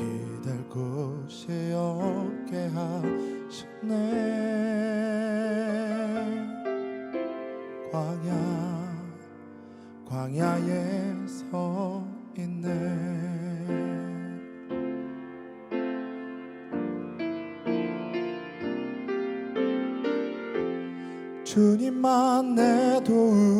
기댈 곳이 없게 하시네. 광야 광야에 서 있네. 주님만 내 도움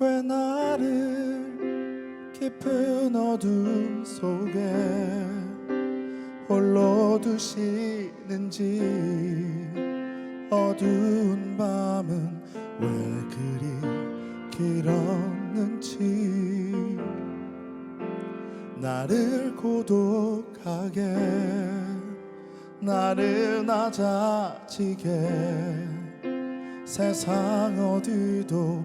왜 나를 깊은 어둠 속에 홀로 두시는지 어두운 밤은 왜 그리 길었는지 나를 고독하게 나를 낮아지게. 세상 어디도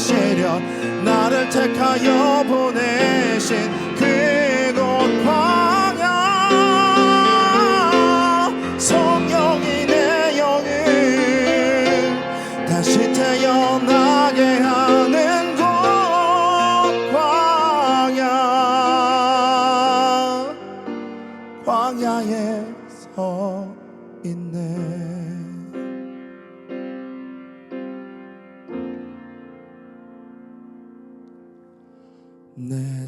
정결케 하시려 나를 택하여 보내신 그곳 광야 성령이 내 영을 다시 태어나게 하는 곳 광야 광야에 서 있네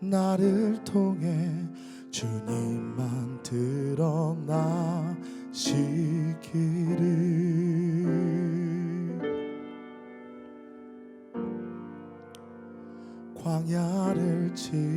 나를 통해 주님만 드러나시기를. 광야를 지나며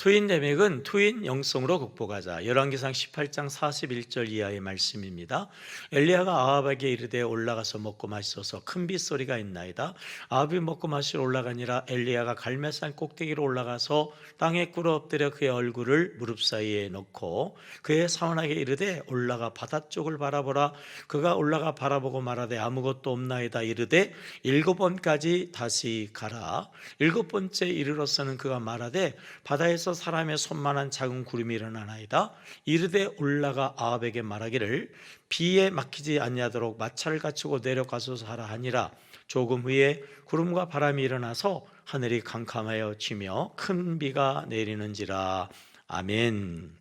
투인 대맥은 투인 영성으로 극복하자. 열왕기상 18장 41절 이하의 말씀입니다. 엘리야가 아합에게 이르되 올라가서 먹고 마시소서 큰 빗소리가 있나이다. 아합이 먹고 마시러 올라가니라 엘리야가 갈매산 꼭대기로 올라가서 땅에 꿇어 엎드려 그의 얼굴을 무릎 사이에 넣고 그의 사원에게 이르되 올라가 바다 쪽을 바라보라. 그가 올라가 바라보고 말하되 아무것도 없나이다. 이르되 일곱 번까지 다시 가라. 일곱 번째 이르러서는 그가 말하되 바다에서 사람의 손만한 작은 구름이 일어나나이다. 이르되 올라가 아합에게 말하기를 비에 막히지 아니하도록 마차를 갖추고 내려가서 하라 하니라. 조금 후에 구름과 바람이 일어나서 하늘이 캄캄하여 지며 큰 비가 내리는지라. 아멘.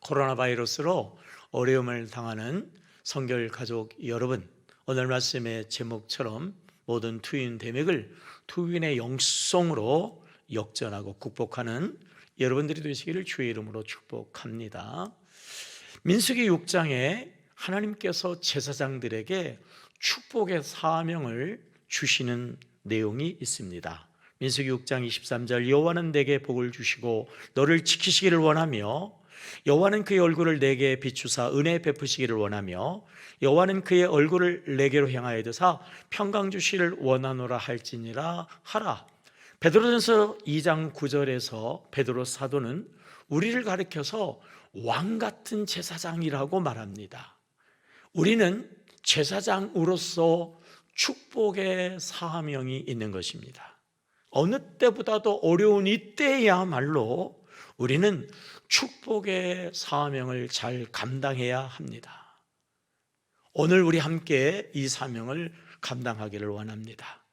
코로나 바이러스로 어려움을 당하는 성결 가족 여러분, 오늘 말씀의 제목처럼 모든 투인 대맥을 투인의 영성으로 역전하고 국복하는 여러분들이 되시기를 주의 이름으로 축복합니다. 민수기 6장에 하나님께서 제사장들에게 축복의 사명을 주시는 내용이 있습니다. 민수기 6장 23절 여호와는 내게 복을 주시고 너를 지키시기를 원하며 여호와는 그의 얼굴을 내게 비추사 은혜 베푸시기를 원하며 여호와는 그의 얼굴을 내게로 향하여 드사 평강 주시를 원하노라 할지니라 하라. 베드로전서 2장 9절에서 베드로 사도는 우리를 가리켜서 왕 같은 제사장이라고 말합니다. 우리는 제사장으로서 축복의 사명이 있는 것입니다. 어느 때보다도 어려운 이때야말로 우리는 축복의 사명을 잘 감당해야 합니다. 오늘 우리 함께 이 사명을 감당하기를 원합니다.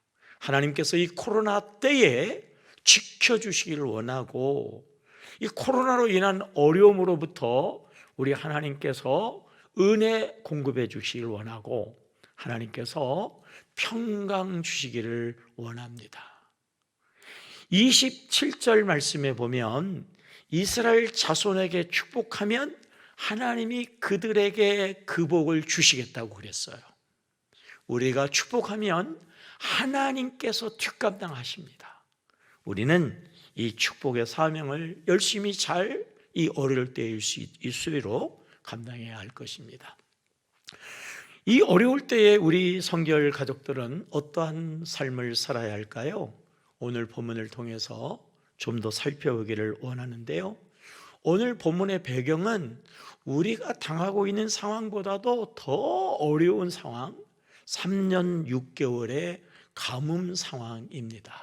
하나님께서 이 코로나 때에 지켜주시기를 원하고 이 코로나로 인한 어려움으로부터 우리 하나님께서 은혜 공급해 주시기를 원하고 하나님께서 평강 주시기를 원합니다. 27절 말씀에 보면 이스라엘 자손에게 축복하면 하나님이 그들에게 그 복을 주시겠다고 그랬어요. 우리가 축복하면 하나님께서 뒷감당하십니다. 우리는 이 축복의 사명을 열심히 잘 이 어려울 때일 수 있수록 감당해야 할 것입니다. 이 어려울 때에 우리 성결 가족들은 어떠한 삶을 살아야 할까요? 오늘 본문을 통해서 좀 더 살펴보기를 원하는데요. 오늘 본문의 배경은 우리가 당하고 있는 상황보다도 더 어려운 상황, 3년 6개월의 가뭄 상황입니다.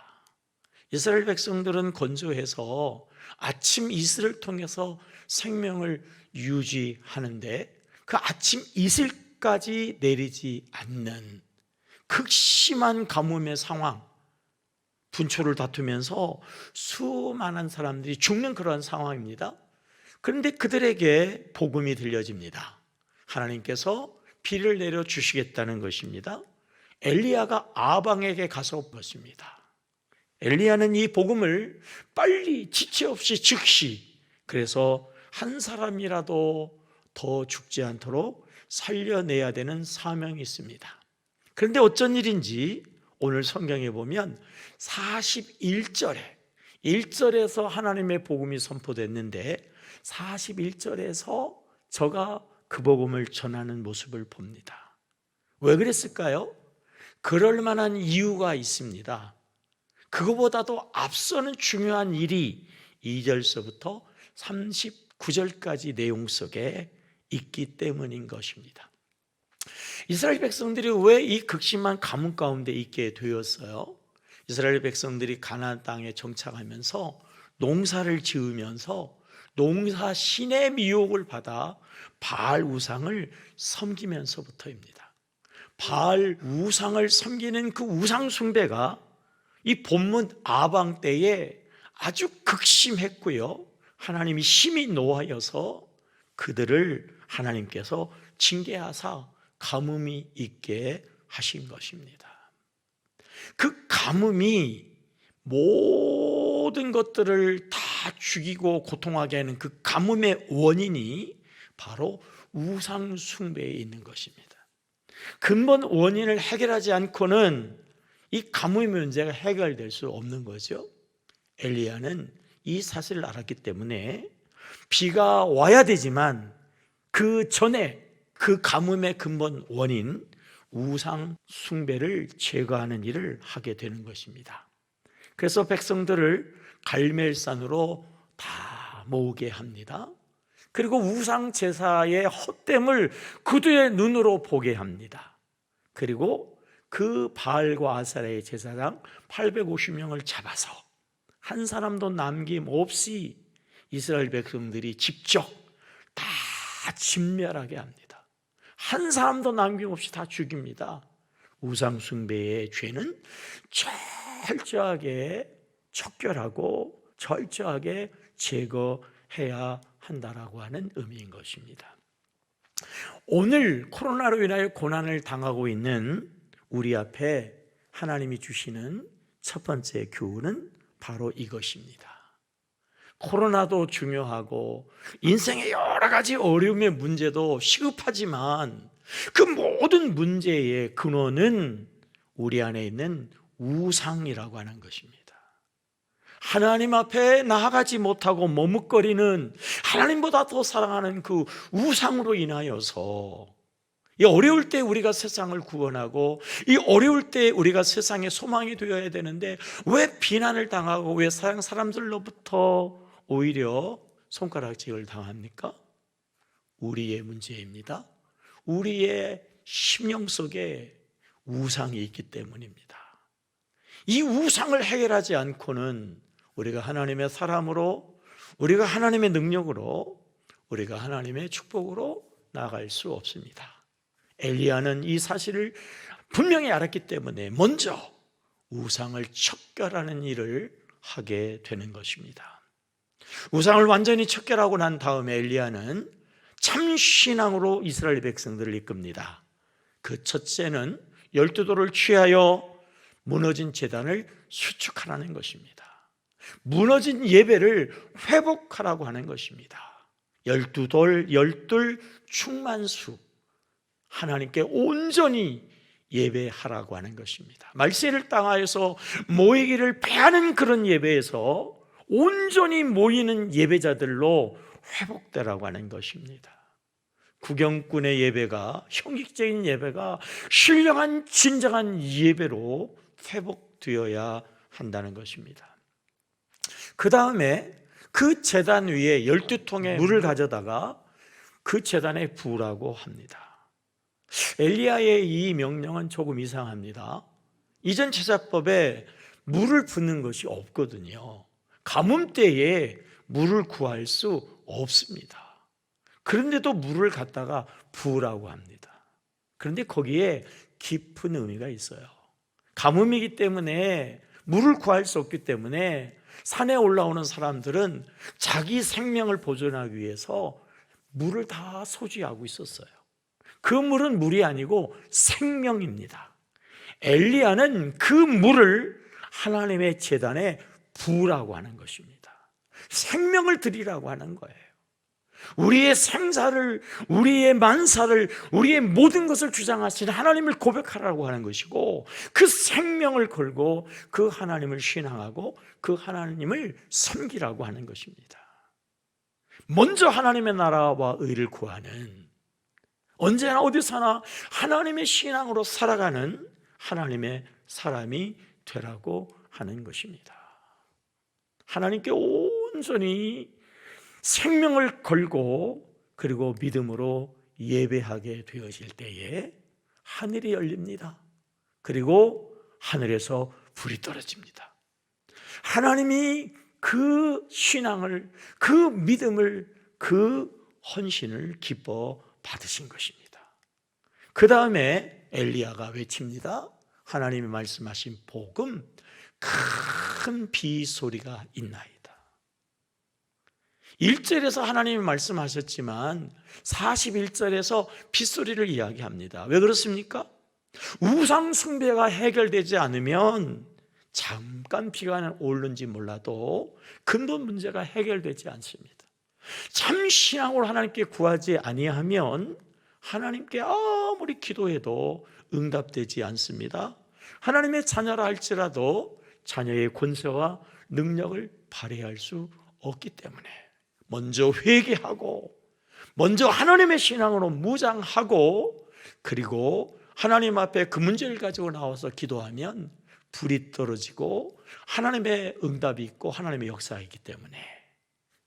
이스라엘 백성들은 건조해서 아침 이슬을 통해서 생명을 유지하는데 그 아침 이슬까지 내리지 않는 극심한 가뭄의 상황, 분초를 다투면서 수많은 사람들이 죽는 그런 상황입니다. 그런데 그들에게 복음이 들려집니다. 하나님께서 비를 내려 주시겠다는 것입니다. 엘리야가 아방에게 가서 것입니다. 엘리야는 이 복음을 빨리 지체 없이 즉시 그래서 한 사람이라도 더 죽지 않도록 살려내야 되는 사명이 있습니다. 그런데 어쩐 일인지 오늘 성경에 보면 41절에 1절에서 하나님의 복음이 선포됐는데 41절에서 저가 그 복음을 전하는 모습을 봅니다. 왜 그랬을까요? 그럴 만한 이유가 있습니다. 그거보다도 앞서는 중요한 일이 2절서부터 39절까지 내용 속에 있기 때문인 것입니다. 이스라엘 백성들이 왜 이 극심한 가뭄 가운데 있게 되었어요? 이스라엘 백성들이 가나안 땅에 정착하면서 농사를 지으면서 농사 신의 미혹을 받아 바알 우상을 섬기면서부터입니다. 바알 우상을 섬기는 그 우상 숭배가 이 본문 아방 때에 아주 극심했고요. 하나님이 심히 노하여서 그들을 하나님께서 징계하사 가뭄이 있게 하신 것입니다. 그 가뭄이 모든 것들을 다 죽이고 고통하게 하는 그 가뭄의 원인이 바로 우상 숭배에 있는 것입니다. 근본 원인을 해결하지 않고는 이 가뭄의 문제가 해결될 수 없는 거죠. 엘리야는 이 사실을 알았기 때문에 비가 와야 되지만 그 전에 그 가뭄의 근본 원인 우상 숭배를 제거하는 일을 하게 되는 것입니다. 그래서 백성들을 갈멜산으로 다 모으게 합니다. 그리고 우상 제사의 헛됨을 그들의 눈으로 보게 합니다. 그리고 그 바알과 아사레의 제사장 850명을 잡아서 한 사람도 남김없이 이스라엘 백성들이 직접 다 진멸하게 합니다. 한 사람도 남김없이 다 죽입니다. 우상 숭배의 죄는 철저하게 척결하고 철저하게 제거해야 한다라고 하는 의미인 것입니다. 오늘 코로나로 인하여 고난을 당하고 있는 우리 앞에 하나님이 주시는 첫 번째 교훈은 바로 이것입니다. 코로나도 중요하고 인생의 여러 가지 어려움의 문제도 시급하지만 그 모든 문제의 근원은 우리 안에 있는 우상이라고 하는 것입니다. 하나님 앞에 나아가지 못하고 머뭇거리는 하나님보다 더 사랑하는 그 우상으로 인하여서 이 어려울 때 우리가 세상을 구원하고 이 어려울 때 우리가 세상의 소망이 되어야 되는데 왜 비난을 당하고 왜 사랑 사람들로부터 오히려 손가락질을 당합니까? 우리의 문제입니다. 우리의 심령 속에 우상이 있기 때문입니다. 이 우상을 해결하지 않고는 우리가 하나님의 사람으로 우리가 하나님의 능력으로 우리가 하나님의 축복으로 나아갈 수 없습니다. 엘리야는 이 사실을 분명히 알았기 때문에 먼저 우상을 척결하는 일을 하게 되는 것입니다. 우상을 완전히 척결하고 난 다음에 엘리야는 참 신앙으로 이스라엘 백성들을 이끕니다. 그 첫째는 열두 돌을 취하여 무너진 재단을 수축하라는 것입니다. 무너진 예배를 회복하라고 하는 것입니다. 열두 돌, 열둘 충만수 하나님께 온전히 예배하라고 하는 것입니다. 말세를 땅하여서 모이기를 패하는 그런 예배에서 온전히 모이는 예배자들로 회복되라고 하는 것입니다. 구경꾼의 예배가 형식적인 예배가 신령한 진정한 예배로 회복되어야 한다는 것입니다. 그 다음에 그 재단 위에 열두 통의 물을 가져다가 그 재단에 부으라고 합니다. 엘리야의 이 명령은 조금 이상합니다. 이전 제사법에 물을 붓는 것이 없거든요. 가뭄 때에 물을 구할 수 없습니다. 그런데도 물을 갖다가 부으라고 합니다. 그런데 거기에 깊은 의미가 있어요. 가뭄이기 때문에 물을 구할 수 없기 때문에 산에 올라오는 사람들은 자기 생명을 보존하기 위해서 물을 다 소지하고 있었어요. 그 물은 물이 아니고 생명입니다. 엘리야는 그 물을 하나님의 재단에 부으라고 하는 것입니다. 생명을 드리라고 하는 거예요. 우리의 생사를, 우리의 만사를, 우리의 모든 것을 주장하시는 하나님을 고백하라고 하는 것이고 그 생명을 걸고 그 하나님을 신앙하고 그 하나님을 섬기라고 하는 것입니다. 먼저 하나님의 나라와 의를 구하는 언제나 어디서나 하나님의 신앙으로 살아가는 하나님의 사람이 되라고 하는 것입니다. 하나님께 온전히 생명을 걸고 그리고 믿음으로 예배하게 되어질 때에 하늘이 열립니다. 그리고 하늘에서 불이 떨어집니다. 하나님이 그 신앙을, 그 믿음을, 그 헌신을 기뻐 받으신 것입니다. 그 다음에 엘리야가 외칩니다. 하나님이 말씀하신 복음, 큰 비 소리가 있나이다. 1절에서 하나님이 말씀하셨지만 41절에서 빗소리를 이야기합니다. 왜 그렇습니까? 우상 숭배가 해결되지 않으면 잠깐 비가 오르는지 몰라도 근본 문제가 해결되지 않습니다. 참 신앙으로 하나님께 구하지 아니하면 하나님께 아무리 기도해도 응답되지 않습니다. 하나님의 자녀라 할지라도 자녀의 권세와 능력을 발휘할 수 없기 때문에 먼저 회개하고 먼저 하나님의 신앙으로 무장하고 그리고 하나님 앞에 그 문제를 가지고 나와서 기도하면 불이 떨어지고 하나님의 응답이 있고 하나님의 역사가 있기 때문에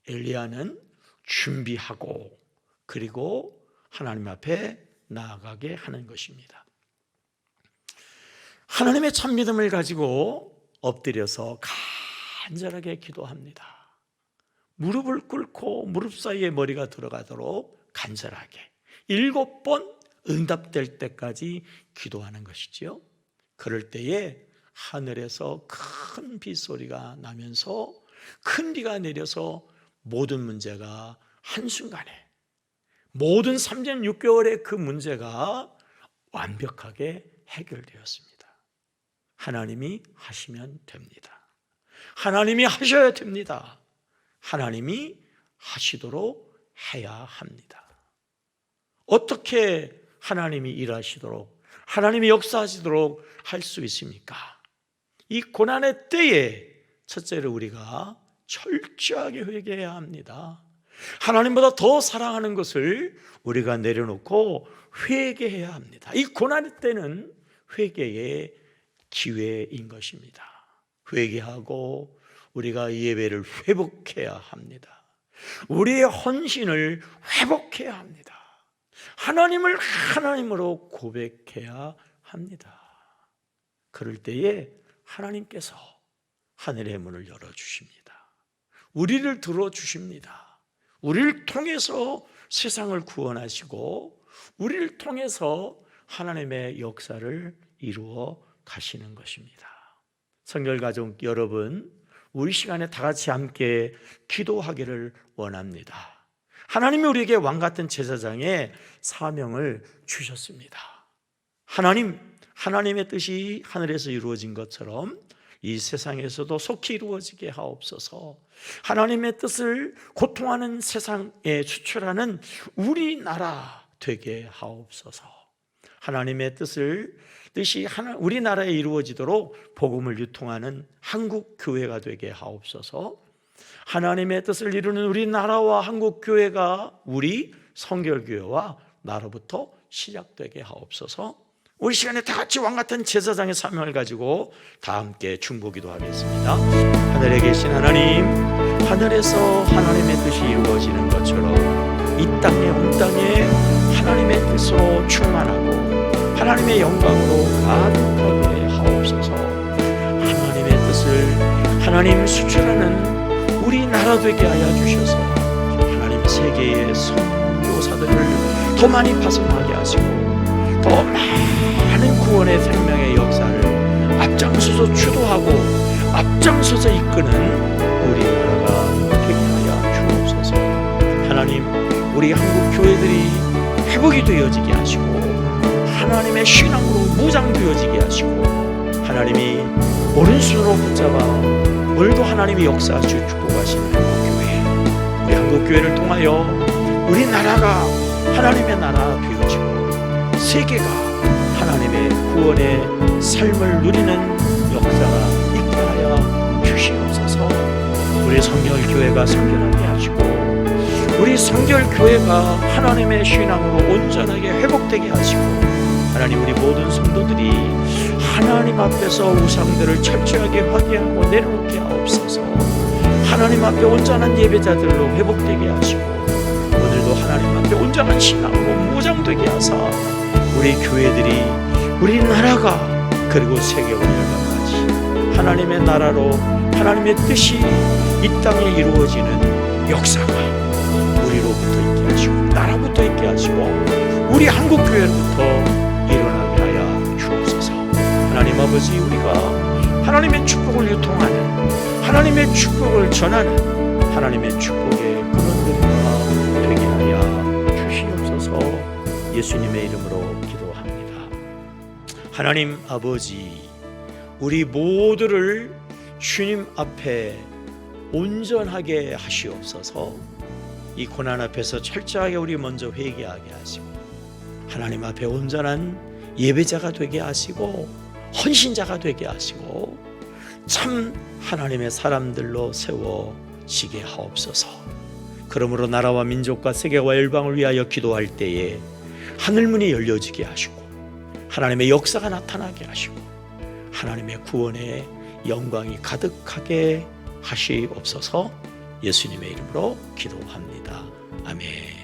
엘리야는 준비하고 그리고 하나님 앞에 나아가게 하는 것입니다. 하나님의 참 믿음을 가지고 엎드려서 간절하게 기도합니다. 무릎을 꿇고 무릎 사이에 머리가 들어가도록 간절하게 일곱 번 응답될 때까지 기도하는 것이지요. 그럴 때에 하늘에서 큰 빗소리가 나면서 큰 비가 내려서 모든 문제가 한순간에 모든 3년 6개월의 그 문제가 완벽하게 해결되었습니다. 하나님이 하시면 됩니다. 하나님이 하셔야 됩니다. 하나님이 하시도록 해야 합니다. 어떻게 하나님이 일하시도록 하나님이 역사하시도록 할 수 있습니까? 이 고난의 때에 첫째로 우리가 철저하게 회개해야 합니다. 하나님보다 더 사랑하는 것을 우리가 내려놓고 회개해야 합니다. 이 고난의 때는 회개의 기회인 것입니다. 회개하고 우리가 예배를 회복해야 합니다. 우리의 헌신을 회복해야 합니다. 하나님을 하나님으로 고백해야 합니다. 그럴 때에 하나님께서 하늘의 문을 열어 주십니다. 우리를 들어 주십니다. 우리를 통해서 세상을 구원하시고 우리를 통해서 하나님의 역사를 이루어 가시는 것입니다. 성결 가족 여러분, 우리 시간에 다 같이 함께 기도하기를 원합니다. 하나님이 우리에게 왕 같은 제사장의 사명을 주셨습니다. 하나님, 하나님의 뜻이 하늘에서 이루어진 것처럼 이 세상에서도 속히 이루어지게 하옵소서. 하나님의 뜻을 고통하는 세상에 추출하는 우리나라 되게 하옵소서. 하나님의 뜻을 뜻이 우리나라에 이루어지도록 복음을 유통하는 한국 교회가 되게 하옵소서. 하나님의 뜻을 이루는 우리나라와 한국 교회가 우리 성결교회와 나로부터 시작되게 하옵소서. 우리 시간에 다 같이 왕 같은 제사장의 사명을 가지고 다 함께 중보기도 하겠습니다. 하늘에 계신 하나님, 하늘에서 하나님의 뜻이 이루어지는 것처럼 이 땅에 온 땅에 하나님의 뜻으로 충만하고 하나님의 영광으로 가득하게 하옵소서. 하나님의 뜻을 하나님 수출하는 우리나라 되게 하여 주셔서 하나님 세계의 선교사들을 더 많이 파송하게 하시고 더 많은 구원의 생명의 역사를 앞장서서 주도하고 앞장서서 이끄는 우리나라가 되게 하여 주옵소서. 하나님, 우리 한국 교회들이 회복이 되어지게 하시고 하나님의 신앙으로 무장되어지게 하시고 하나님이 오른손으로 붙잡아 오늘도 하나님이 역사하시고 축복하시는 한국교회 우리 한국교회를 통하여 우리나라가 하나님의 나라 되어지고 세계가 하나님의 구원의 삶을 누리는 역사가 있게 하여 주시옵소서. 우리 성결교회가 성결하게 하시고 우리 성결교회가 하나님의 신앙으로 온전하게 회복되게 하시고 하나님 우리 모든 성도들이 하나님 앞에서 우상들을 철저하게 화기하고 내려놓게 하옵소서. 하나님 앞에 온전한 예배자들로 회복되게 하시고 오늘도 하나님 앞에 온전한 신앙으로 무장되게 하사 우리 교회들이 우리 나라가 그리고 세계 원나라까지. 하나님의 나라로 하나님의 뜻이 이 땅에 이루어지는 역사가 우리로부터 있게 하시고 나라부터 있게 하시고 우리 한국 교회로부터 하나님 아버지 우리가 하나님의 축복을 유통하는 하나님의 축복을 전하는 하나님의 축복의 근원들과 되게 하여 주시옵소서. 예수님의 이름으로 기도합니다. 하나님 아버지 우리 모두를 주님 앞에 온전하게 하시옵소서. 이 고난 앞에서 철저하게 우리 먼저 회개하게 하시고 하나님 앞에 온전한 예배자가 되게 하시고 헌신자가 되게 하시고 참 하나님의 사람들로 세워지게 하옵소서. 그러므로 나라와 민족과 세계와 열방을 위하여 기도할 때에 하늘 문이 열려지게 하시고 하나님의 역사가 나타나게 하시고 하나님의 구원의 영광이 가득하게 하시옵소서. 예수님의 이름으로 기도합니다. 아멘.